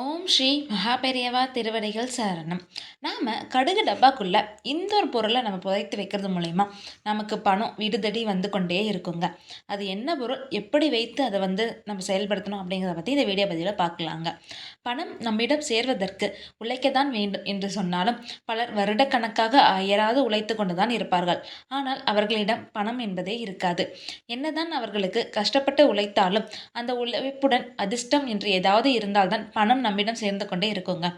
ஓம் ஸ்ரீ மகாபெரியவா திருவடிகள் சரணம். நாம் கடுகு டப்பாக்குள்ளே இந்த ஒரு பொருளை நம்ம புதைத்து வைக்கிறது மூலயமா நமக்கு பணம் விடுதடி வந்து கொண்டே இருக்குங்க. அது என்ன பொருள் எப்படி வைத்து அதை வந்து நம்ம செயல்படுத்தணும் அப்படிங்கிறத பற்றி இந்த வீடியோ பதிவில் பார்க்கலாங்க. பணம் நம்மிடம் சேர்வதற்கு உழைக்கத்தான் வேண்டும் என்று சொன்னாலும் பலர் வருடக்கணக்காக அயராது உழைத்து கொண்டு தான் இருப்பார்கள். ஆனால் அவர்களிடம் பணம் என்பதே இருக்காது. என்னதான் அவர்களுக்கு கஷ்டப்பட்டு உழைத்தாலும் அந்த உழைப்புடன் அதிர்ஷ்டம் என்று ஏதாவது இருந்தால்தான் பணம் நம்மிடம் சேர்ந்து கொண்டே இருக்குங்க.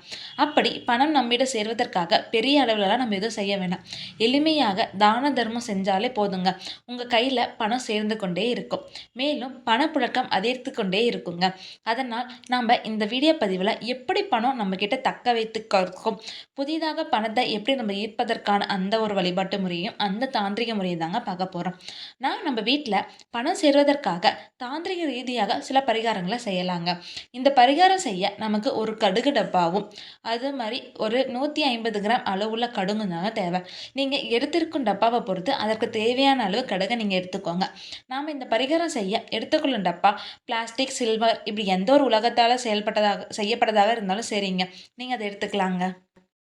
அப்படி பணம் நம்மிடம் சேர்வதற்காக பெரிய அளவிலலாம் நம்ம எதுவும் செய்ய வேண்டாம் எளிமையாக தான தர்மம் செஞ்சாலே போதுங்க. உங்கள் கையில் பணம் சேர்ந்து கொண்டே இருக்கும். மேலும் பணப்புழக்கம் அதிர்த்து கொண்டே இருக்குங்க. அதனால் நாம் இந்த வீடியோ பதிவில் எப்படி பணம் நம்மக்கிட்ட தக்க வைத்து கற்கும் புதிதாக பணத்தை எப்படி நம்ம ஈர்ப்பதற்கான அந்த ஒரு வழிபாட்டு முறையும் அந்த தாந்திரிக முறையை தாங்க பார்க்க போகிறோம் நான் நம்ம வீட்டில் பணம் சேர்வதற்காக தாந்திரிக ரீதியாக சில பரிகாரங்களை செய்யலாங்க. இந்த பரிகாரம் செய்ய நம்ம நமக்கு ஒரு கடுகு டப்பாவும். அது மாதிரி ஒரு நூற்றி ஐம்பது கிராம் அளவுள்ள கடுகு தாங்க தேவை. நீங்கள் எடுத்திருக்கும் டப்பாவை பொறுத்து அதற்கு தேவையான அளவு கடுகை நீங்கள் எடுத்துக்கோங்க. நாம் இந்த பரிகாரம் செய்ய எடுத்துக்கொள்ளும் டப்பா பிளாஸ்டிக் சில்வர் இப்படி எந்த ஒரு உலகத்தால் செயல்பட்டதாக செய்யப்பட்டதாக இருந்தாலும் சரிங்க. நீங்கள் அதை எடுத்துக்கலாங்க.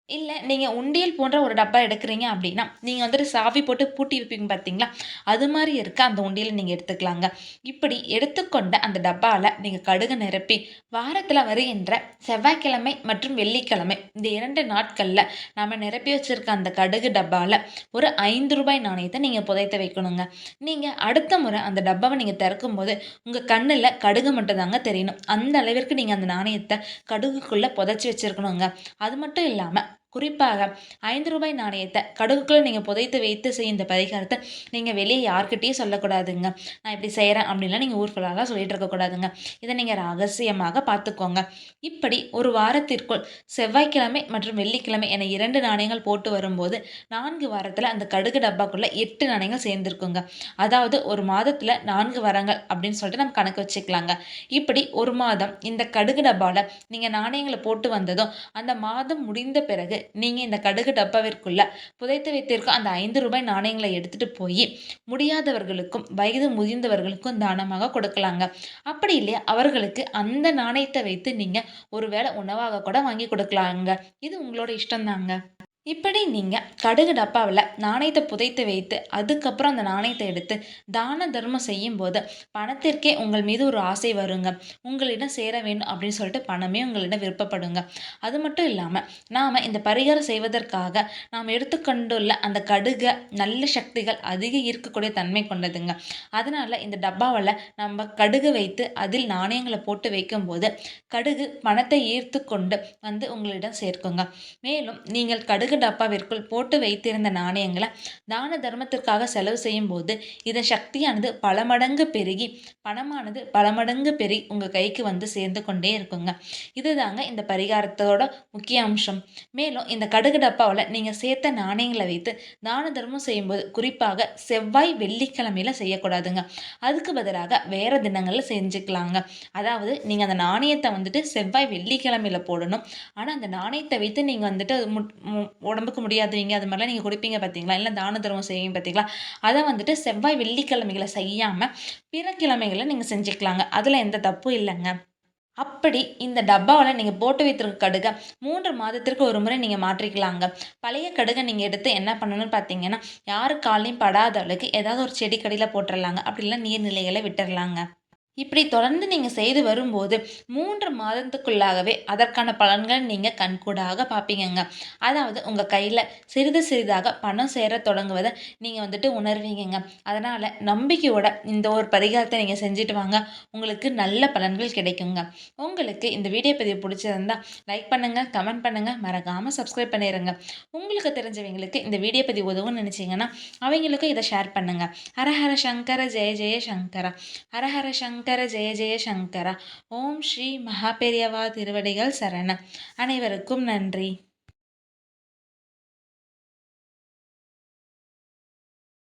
இல்லை நீங்கள் உண்டியல் போன்ற ஒரு டப்பா எடுக்கிறீங்க அப்படின்னா நீங்கள் வந்துட்டு சாவி போட்டு பூட்டி வைப்பீங்க பார்த்தீங்களா அது மாதிரி இருக்க அந்த உண்டியலை நீங்கள் எடுத்துக்கலாங்க. இப்படி எடுத்துக்கொண்ட அந்த டப்பாவில் நீங்கள் கடுகு நிரப்பி வாரத்தில் வருகின்ற செவ்வாய்க்கிழமை மற்றும் வெள்ளிக்கிழமை இந்த இரண்டு நாட்களில் நம்ம நிரப்பி வச்சுருக்க அந்த கடுகு டப்பாவில் ஒரு ஐந்து ரூபாய் நாணயத்தை நீங்கள் புதைத்த வைக்கணுங்க. நீங்கள் அடுத்த முறை அந்த டப்பாவை நீங்கள் திறக்கும்போது உங்கள் கண்ணில் கடுகு மட்டும் தாங்க தெரியணும். அந்த அளவிற்கு நீங்கள் அந்த நாணயத்தை கடுகுக்குள்ளே புதைச்சி வச்சுருக்கணுங்க. அது மட்டும் இல்லாமல் குறிப்பாக ஐந்து ரூபாய் நாணயத்தை கடுகுக்குள்ளே நீங்கள் புதைத்து வைத்து செய்யும் இந்த பரிகாரத்தை நீங்கள் வெளியே யார்கிட்டையும் சொல்லக்கூடாதுங்க. நான் இப்படி செய்கிறேன் அப்படின்லாம் நீங்கள் ஊர் சொல்லிகிட்டு சொல்லிட்டு இருக்கக்கூடாதுங்க இதை நீங்கள் ரகசியமாக பார்த்துக்கோங்க. இப்படி ஒரு வாரத்திற்குள் செவ்வாய்க்கிழமை மற்றும் வெள்ளிக்கிழமை என இரண்டு நாணயங்கள் போட்டு வரும்போது நான்கு வாரத்தில் அந்த கடுகு டப்பாக்குள்ளே எட்டு நாணயங்கள் சேர்ந்துருக்குங்க. அதாவது ஒரு மாதத்தில் நான்கு வாரங்கள் அப்படின்னு சொல்லிட்டு நம்ம கணக்கு வச்சுக்கலாங்க. இப்படி ஒரு மாதம் இந்த கடுகு டப்பாவில் நீங்கள் நாணயங்களை போட்டு வந்ததும் அந்த மாதம் முடிந்த பிறகு நீங்கள் இந்த கடுகு டப்பாவிற்குள்ள புதைத்து வைத்திருக்கும் அந்த ஐந்து ரூபாய் நாணயங்களை எடுத்துகிட்டு போய் முடியாதவர்களுக்கும் வயது முதிர்ந்தவர்களுக்கும் தானமாக கொடுக்கலாங்க. அப்படி இல்லையா? அவர்களுக்கு அந்த நாணயத்தை வைத்து நீங்கள் ஒரு வேளை உணவாக கூட வாங்கி கொடுக்கலாங்க. இது உங்களோட இஷ்டம்தாங்க. இப்படி நீங்கள் கடுகு டப்பாவில் நாணயத்தை புதைத்து வைத்து அதுக்கப்புறம் அந்த நாணயத்தை எடுத்து தான தர்மம் செய்யும்போது பணத்திற்கே உங்கள் மீது ஒரு ஆசை வருங்க. உங்களிடம் சேர வேண்டும் அப்படின்னு சொல்லிட்டு பணமே உங்களிடம் விருப்பப்படுங்க. அது மட்டும் இல்லாமல் நாம் இந்த பரிகாரம் செய்வதற்காக நாம் எடுத்துக்கொண்டுள்ள அந்த கடுகை நல்ல சக்திகள் அதிக ஈர்க்கக்கூடிய தன்மை கொண்டதுங்க. அதனால் இந்த டப்பாவில் நம்ம கடுகு வைத்து அதில் நாணயங்களை போட்டு வைக்கும்போது கடுகு பணத்தை ஈர்த்து கொண்டு வந்து உங்களிடம் சேர்க்குங்க. மேலும் நீங்கள் கடுகு கடுகு டப்பாவிற்குள் போட்டு வைத்திருந்த நாணயங்களை தான தர்மத்திற்காக செலவு செய்யும் போது இதன் சக்தியானது பல மடங்கு பெருகி பணமானது பல மடங்கு பெருகி உங்கள் கைக்கு வந்து சேர்ந்து கொண்டே இருக்குங்க. இதுதாங்க இந்த பரிகாரத்தோட முக்கிய அம்சம். மேலும் இந்த கடுகு டப்பாவில் நீங்கள் சேர்த்த நாணயங்களை வைத்து தான தர்மம் செய்யும்போது குறிப்பாக செவ்வாய் வெள்ளிக்கிழமையில் செய்யக்கூடாதுங்க. அதுக்கு பதிலாக வேறு தினங்களில் செஞ்சுக்கலாங்க. அதாவது நீங்கள் அந்த நாணயத்தை வந்துட்டு செவ்வாய் வெள்ளிக்கிழமையில் போடணும். ஆனால் அந்த நாணயத்தை வைத்து நீங்கள் வந்துட்டு உடம்புக்கு முடியாதவங்க அது மாதிரிலாம் நீங்கள் கொடுப்பீங்க பார்த்தீங்களா இல்லை தான தர்மம் செய்வீங்க பார்த்தீங்களா அதை வந்துட்டு செவ்வாய் வெள்ளிக்கிழமைகளை செய்யாமல் பிற கிழமைகளை நீங்கள் செஞ்சுக்கலாங்க. அதில் எந்த தப்பும் இல்லைங்க. அப்படி இந்த டப்பாவில் நீங்கள் போட்டு வைத்திருக்க கடுகை மூன்று மாதத்திற்கு ஒரு முறை நீங்கள் மாற்றிக்கலாங்க. பழைய கடுகை நீங்கள் எடுத்து என்ன பண்ணணும்னு பார்த்தீங்கன்னா யாரு காலையும் படாத அளவுக்கு ஏதாவது ஒரு செடி கடியில் போட்டுடலாங்க அப்படி நீர்நிலைகளை விட்டுடலாங்க இப்படி தொடர்ந்து நீங்கள் செய்து வரும்போது மூன்று மாதத்துக்குள்ளாகவே அதற்கான பலன்கள் நீங்கள் கண்கூடாக பார்ப்பீங்கங்க. அதாவது உங்கள் கையில் சிறிது சிறிதாக பணம் சேர தொடங்குவதை நீங்கள் வந்துட்டு உணர்வீங்கங்க. அதனால் நம்பிக்கையோட இந்த ஒரு பரிகாரத்தை நீங்கள் செஞ்சுட்டு வாங்க. உங்களுக்கு நல்ல பலன்கள் கிடைக்குங்க. உங்களுக்கு இந்த வீடியோ பதிவு பிடிச்சிருந்தா லைக் பண்ணுங்கள் கமெண்ட் பண்ணுங்கள் மறக்காமல் சப்ஸ்கிரைப் பண்ணிடுங்க உங்களுக்கு தெரிஞ்சவங்களுக்கு இந்த வீடியோ பதிவு உதவுன்னு நினச்சிங்கன்னா அவங்களுக்கும் இதை ஷேர் பண்ணுங்கள் ஹரஹர சங்கர ஜெய ஜெய சங்கர. ஹரஹர சங்கர. சங்கர ஜெய ஜெய சங்கரா ஓம் ஸ்ரீ மகாபெரியவா திருவடிகள் சரணம். அனைவருக்கும் நன்றி.